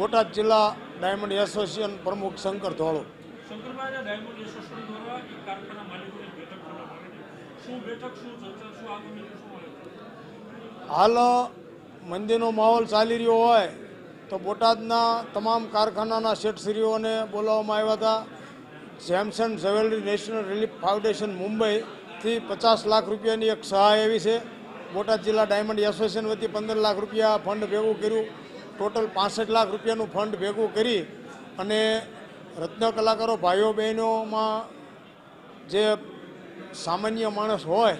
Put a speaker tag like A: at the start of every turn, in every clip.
A: બોટાદ જિલ્લા diamond association પ્રમુખ શંકર ધોળો. હાલ મંદિરનો માહોલ ચાલી રહ્યો હોય તો બોટાદના તમામ કારખાનાના શેઠશ્રીઓને બોલાવવામાં આવ્યા હતા. Jameson jewellery national relief foundation મુંબઈથી પચાસ લાખ રૂપિયાની એક સહાય એવી છે. બોટાદ જિલ્લા ડાયમંડ એસોસિએશન વતી પંદર લાખ રૂપિયા ફંડ ભેગું કર્યું. ટોટલ પાસઠ લાખ રૂપિયાનું ફંડ ભેગું કરી અને રત્ન કલાકારો ભાઈઓ બહેનોમાં જે સામાન્ય માણસ હોય,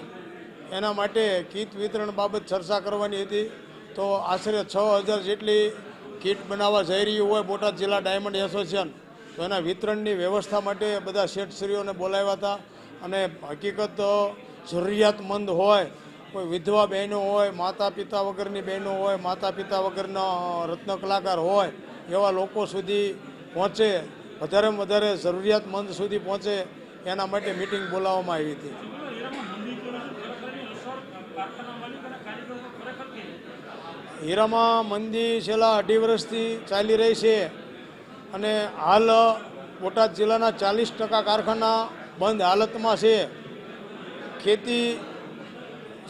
A: એના માટે કીટ વિતરણ બાબત ચર્ચા કરવાની હતી. તો આશરે છ હજાર જેટલી કીટ બનાવવા જઈ રહી હોય બોટાદ જિલ્લા ડાયમંડ એસોસિએશન. તો એના વિતરણની વ્યવસ્થા માટે બધા શેઠશ્રીઓને બોલાવ્યા હતા. અને હકીકત જરૂરિયાતમંદ હોય કોઈ વિધવા બહેનો હોય માતા પિતા વગરની બહેનો હોય માતા પિતા વગરના રત્ન કલાકાર હોય, એવા લોકો સુધી પહોંચે, વધારેમાં વધારે જરૂરિયાતમંદ સુધી પહોંચે, એના માટે મિટિંગ બોલાવવામાં આવી હતી. હીરામાં મંદી છેલ્લા અઢી વર્ષથી ચાલી રહી છે અને હાલ બોટાદ જિલ્લાના ચાલીસ ટકા કારખાના બંધ હાલતમાં છે. ખેતી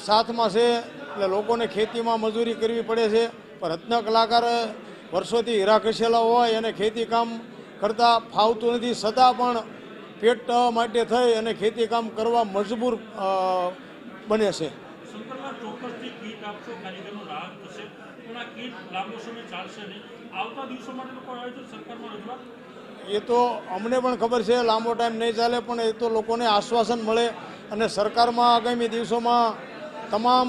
A: સાથમાં છે એટલે લોકોને ખેતીમાં મજૂરી કરવી પડે છે. પણ રત્ન કલાકાર વર્ષોથી હીરા ખસેલા હોય અને ખેતી કામ કરતાં ફાવતું નથી. છતાં પણ પેટ માટે થઈ અને ખેતી કામ કરવા મજબૂર બને છે. એ તો અમને પણ ખબર છે લાંબો ટાઈમ નહીં ચાલે પણ એ તો લોકોને આશ્વાસન મળે. અને સરકારમાં આગામી દિવસોમાં તમામ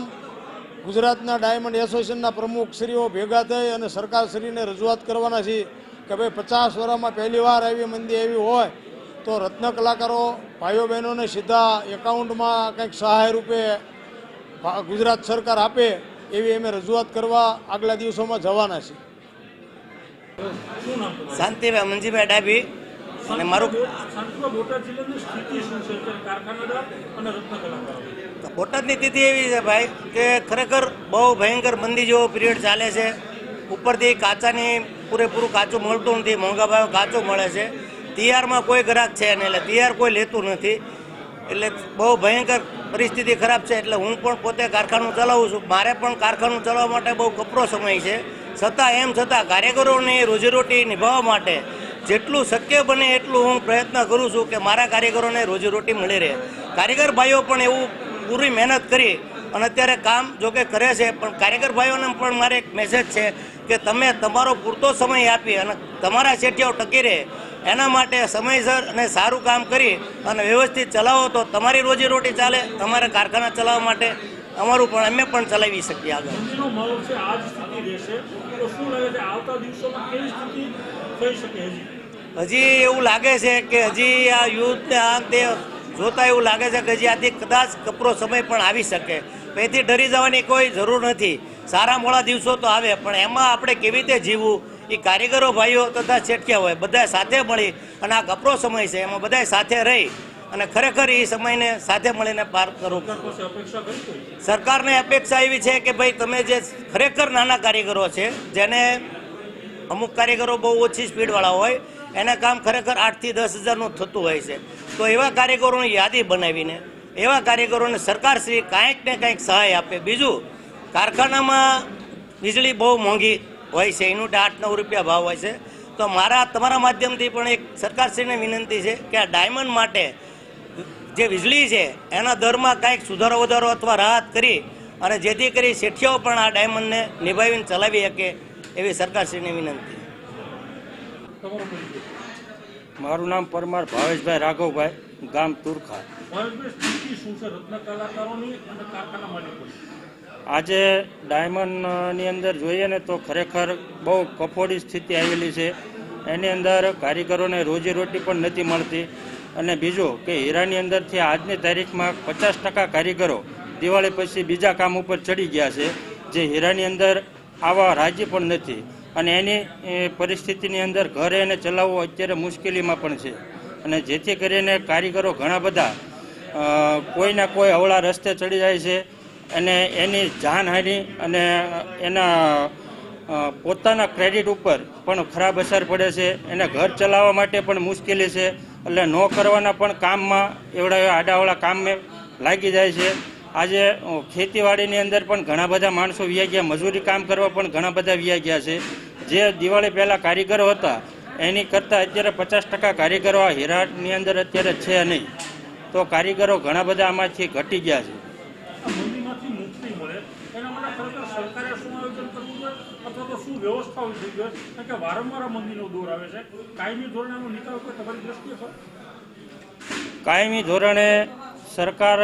A: ગુજરાતના ડાયમંડ એસોસિએશનના પ્રમુખશ્રીઓ ભેગા થઈ અને સરકારશ્રીને રજૂઆત કરવાના છીએ કે ભાઈ પચાસ વર્ષમાં પહેલીવાર આવી મંદી એવી હોય તો રત્ન કલાકારો ભાઈઓ બહેનોને સીધા એકાઉન્ટમાં કંઈક સહાય રૂપે ગુજરાત સરકાર આપે એવી અમે રજૂઆત કરવા આગલા દિવસોમાં જવાના છીએ.
B: શાંતિભાઈ મંજીભાઈ ડાભી અને મારું બોટાદની સ્થિતિ એવી છે ભાઈ કે ખરેખર બહુ ભયંકર મંદી જેવો પિરિયડ ચાલે છે. ઉપરથી કાચાની પૂરેપૂરું કાચું મળતું નથી, મોંઘા ભાવે કાચું મળે છે. તૈયારમાં કોઈ ગ્રાહક છે નહીં, એટલે તૈયાર કોઈ લેતું નથી. એટલે બહુ ભયંકર પરિસ્થિતિ ખરાબ છે, એટલે હું પણ પોતે કારખાનું ચલાવું છું. મારે પણ કારખાનું ચલાવવા માટે બહુ કપરો સમય છે. છતાં, એમ છતાં કારીગરોની રોજીરોટી નિભાવવા માટે જેટલું શક્ય બને એટલું હું પ્રયત્ન કરું છું કે મારા કારીગરોને રોજીરોટી મળી રહે. કારીગર ભાઈઓ પણ એવું પૂરી મહેનત કરી અને અત્યારે કામ જોકે કરે છે પણ કાર્યકર ભાઈઓને પણ મારે એક મેસેજ છે કે તમે તમારો પૂરતો સમય આપી અને તમારા શેઠિયાઓ ટકી રહે. એના માટે સમયસર અને સારું કામ કરી અને વ્યવસ્થિત ચલાવો તો તમારી રોજીરોટી ચાલે તમારા કારખાના ચલાવવા માટે. અમારું પણ અમે પણ ચલાવી શકીએ આગળ.
C: હજી
B: એવું લાગે છે કે હજી આ યુદ્ધ આ તે જોતા એવું લાગે છે કે હજી આથી કદાચ કપરો સમય પણ આવી શકે. એથી ડરી જવાની કોઈ જરૂર નથી. સારા મોડા દિવસો તો આવે પણ એમાં આપણે કેવી રીતે જીવવું? એ કારીગરો ભાઈઓ તથા છેટક્યા હોય બધા સાથે મળી અને આ કપરો સમય છે એમાં બધા સાથે રહી અને ખરેખર એ સમયને સાથે મળીને પાર
C: કરી
B: સરકારને અપેક્ષા એવી છે કે ભાઈ તમે જે ખરેખર નાના કારીગરો છે જેને અમુક કારીગરો બહુ ઓછી સ્પીડવાળા હોય એને કામ ખરેખર આઠથી દસ હજારનું થતું હોય છે. તો એવા કાર્યકરોની યાદી બનાવીને, એવા કાર્યકરોને સરકારશ્રી કાંઈક ને કાંઈક સહાય આપે. બીજું, કારખાનામાં વીજળી બહુ મોંઘી હોય છે, એનું આઠ નવ રૂપિયા ભાવ હોય છે. તો મારા, તમારા માધ્યમથી પણ એક સરકારશ્રીને વિનંતી છે કે આ ડાયમંડ માટે જે વીજળી છે, એના દરમાં કાંઈક સુધારો વધારો અથવા રાહત કરી અને જેથી કરી શેઠિયાઓ પણ આ ડાયમંડને નિભાવીને ચલાવી શકે એવી સરકારશ્રીની વિનંતી.
D: મારું નામ પરમાર ભાવેશભાઈ રાઘવભાઈ, ગામ તુરખા. આજે ડાયમંડની અંદર જોઈએ ને તો ખરેખર બહુ કફોડી સ્થિતિ આવેલી છે. એની અંદર કારીગરોને રોજીરોટી પણ નથી મળતી. અને બીજું કે હીરાની અંદરથી આજની તારીખમાં પચાસ ટકા કારીગરો દિવાળી પછી બીજા કામ ઉપર ચડી ગયા છે. જે હીરાની અંદર આવા રાજી પણ નથી. અને એની પરિસ્થિતિની અંદર ઘરે એને ચલાવવું અત્યારે મુશ્કેલીમાં પણ છે. અને જેથી કરીને કારીગરો ઘણા બધા કોઈના કોઈ અવળા રસ્તે ચડી જાય છે અને એની જાનહાનિ અને એના પોતાના ક્રેડિટ ઉપર પણ ખરાબ અસર પડે છે. એને ઘર ચલાવવા માટે પણ મુશ્કેલી છે. એટલે ન કરવાના પણ કામમાં એવડા આડાવાળા કામે લાગી જાય છે. આજે ખેતીવાડીની અંદર પણ ઘણા બધા માણસો વ્યા ગયા મજૂરી કામ કરવા પણ ઘણા બધા વ્યા ગયા છે. જે દિવાળી પહેલાં કારીગરો હતા એની કરતાં અત્યારે પચાસ ટકા કારીગરો આ હેરાટની અંદર અત્યારે છે નહીં. તો કારીગરો ઘણા બધા આમાંથી ઘટી ગયા છે.
C: આ મંદીમાંથી મુક્તિ મળે એના માટે ખરેખર સરકારે શું આયોજન કરવું જોઈએ? અથવા તો શું વ્યવસ્થા હોવી જોઈએ? કારણ કે વારંવાર મંદીનો દોર આવે છે. કાયમી ધોરણે આનો નિકાલ કોઈ તમારી દ્રષ્ટિએ
D: કાયમી ધોરણે સરકાર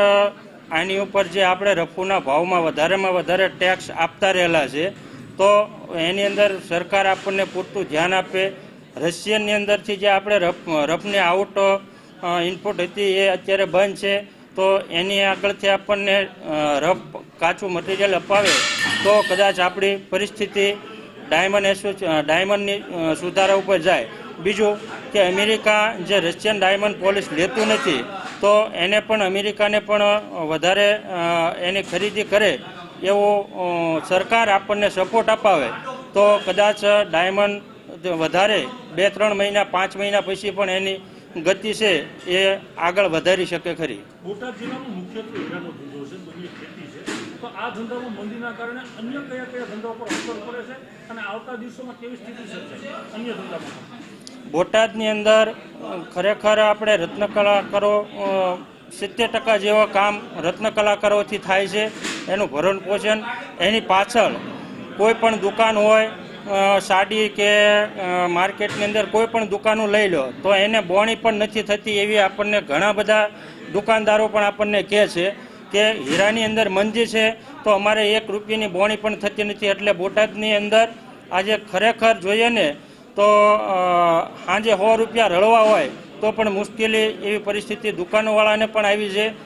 D: આની ઉપર જે આપણે રફુના ભાવમાં વધારેમાં વધારે ટેક્સ આપતા રહેલા છે, તો એની અંદર સરકાર આપણને પૂરતું ધ્યાન આપે. રશિયનની અંદરથી જે આપણે રફ, રફની આઉટ ઇનપુટ હતી એ અત્યારે બંધ છે. તો એની આગળથી આપણને રફ કાચું મટીરિયલ અપાવે, તો કદાચ આપણી પરિસ્થિતિ ડાયમંડ એસો ડાયમંડની સુધારા ઉપર જાય. બીજું કે અમેરિકા જે રશિયન ડાયમંડ પોલિસ લેતું નથી તો એને પણ અમેરિકાને પણ વધારે એની ખરીદી કરે એવો સરકાર આપણને સપોર્ટ અપાવે. તો કદાચ ડાયમંડ વધારે, બે, ત્રણ મહિના, પાંચ મહિના પછી પણ એની ગતિ છે એ આગળ વધારી શકે ખરી.
C: બોટાદ જિલ્લાનો મુખ્યત્વે ધંધો છે
D: બોટાદની અંદર ખરેખર આપણે રત્ન કલાકારો સિત્તેર ટકા જેવા કામ રત્ન કલાકારોથી થાય છે, એનું ભરણ પોષણ. એની પાછળ કોઈ પણ દુકાન હોય સાડી કે માર્કેટની અંદર કોઈ પણ દુકાનો લઈ લો, તો એને બોણી પણ નથી થતી એવી આપણને ઘણા બધા દુકાનદારો પણ આપણને કહે છે કે હીરાની અંદર મંજી છે, તો અમારે એક રૂપિયાની બોણી પણ થતી નથી. એટલે બોટાદની અંદર આજે ખરેખર જોઈએ ને તો સાંજે સો રૂપિયા રળવા હોય, તો પણ મુશ્કેલી એવી પરિસ્થિતિ દુકાનોવાળાને પણ આવી છે.